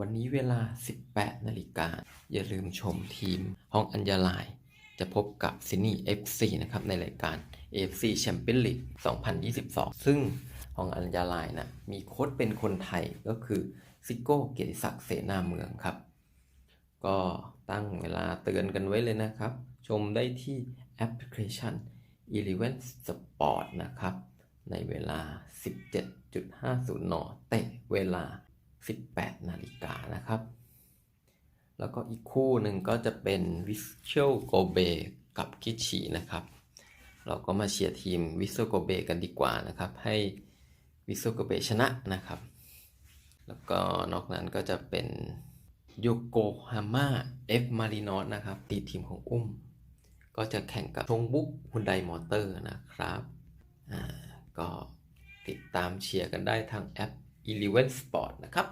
วันนี้เวลา 18 นาฬิกา อย่าลืมชมทีมห้องอัญญาลาย จะพบกับซินี่ FC นะครับ ในรายการ AFC Champions League 2022 ซึ่งห้องอัญญาลายนะมีโค้ชเป็นคนไทยก็คือซิโก้เกียรติศักดิ์เสนาเมืองครับ ก็ตั้งเวลาเตือนกันไว้เลยนะครับ ชมได้ที่แอปพลิเคชัน Eleven Sport นะครับ ในเวลา 17.50 น เตะเวลา 18 นาฬิกานะครับ แล้วก็อีกคู่หนึ่งก็จะเป็นวิสเชลโกเบกับคิชินะครับ เราก็มาเชียร์ทีมวิสเชลโกเบกันดีกว่านะครับ ให้วิสเชลโกเบชนะนะครับ แล้วก็นอกนั้นก็จะเป็นโยโกฮาม่าเอฟมารินอสนะครับตีทีมของอุ้ม ก็จะแข่งกับชงบุกฮุนไดมอเตอร์นะครับ อ่า ก็ติดตามเชียร์กันได้ทางแอป Eleven Sport นะครับ